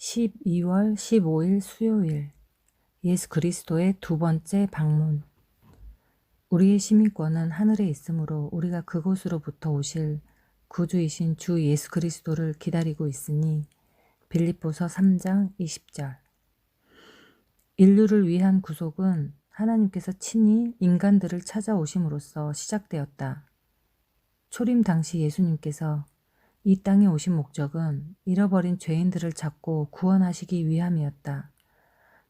12월 15일 수요일. 예수 그리스도의 두 번째 방문. 우리의 시민권은 하늘에 있으므로 우리가 그곳으로부터 오실 구주이신 주 예수 그리스도를 기다리고 있으니 빌립보서 3장 20절. 인류를 위한 구속은 하나님께서 친히 인간들을 찾아오심으로써 시작되었다. 초림 당시 예수님께서 이 땅에 오신 목적은 잃어버린 죄인들을 찾고 구원하시기 위함이었다.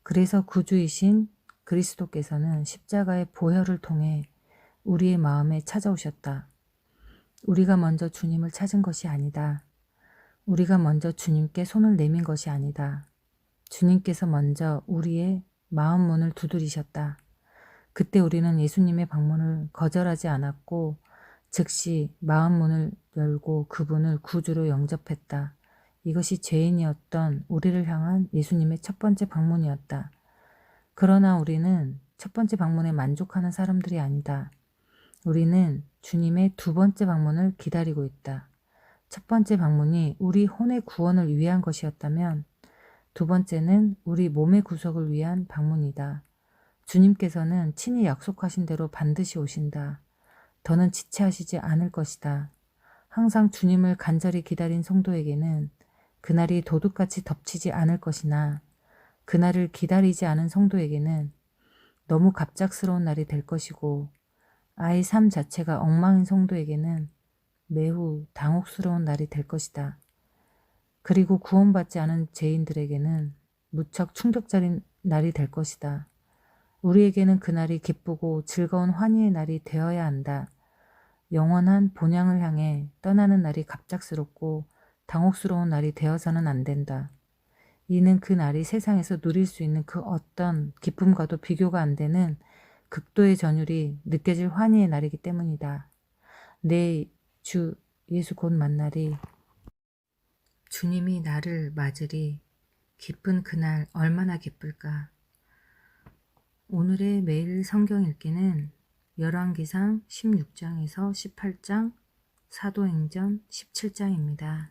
그래서 구주이신 그리스도께서는 십자가의 보혈을 통해 우리의 마음에 찾아오셨다. 우리가 먼저 주님을 찾은 것이 아니다. 우리가 먼저 주님께 손을 내민 것이 아니다. 주님께서 먼저 우리의 마음 문을 두드리셨다. 그때 우리는 예수님의 방문을 거절하지 않았고 즉시 마음 문을 열고 그분을 구주로 영접했다. 이것이 죄인이었던 우리를 향한 예수님의 첫 번째 방문이었다. 그러나 우리는 첫 번째 방문에 만족하는 사람들이 아니다. 우리는 주님의 두 번째 방문을 기다리고 있다. 첫 번째 방문이 우리 혼의 구원을 위한 것이었다면 두 번째는 우리 몸의 구속을 위한 방문이다. 주님께서는 친히 약속하신 대로 반드시 오신다. 더는 지체하시지 않을 것이다. 항상 주님을 간절히 기다린 성도에게는 그날이 도둑같이 덮치지 않을 것이나 그날을 기다리지 않은 성도에게는 너무 갑작스러운 날이 될 것이고 아이 삶 자체가 엉망인 성도에게는 매우 당혹스러운 날이 될 것이다. 그리고 구원받지 않은 죄인들에게는 무척 충격적인 날이 될 것이다. 우리에게는 그날이 기쁘고 즐거운 환희의 날이 되어야 한다. 영원한 본향을 향해 떠나는 날이 갑작스럽고 당혹스러운 날이 되어서는 안 된다. 이는 그 날이 세상에서 누릴 수 있는 그 어떤 기쁨과도 비교가 안 되는 극도의 전율이 느껴질 환희의 날이기 때문이다. 내 주 예수 곧 만날이 주님이 나를 맞으리 기쁜 그날 얼마나 기쁠까. 오늘의 매일 성경 읽기는 열왕기상 16장에서 18장, 사도행전 17장입니다.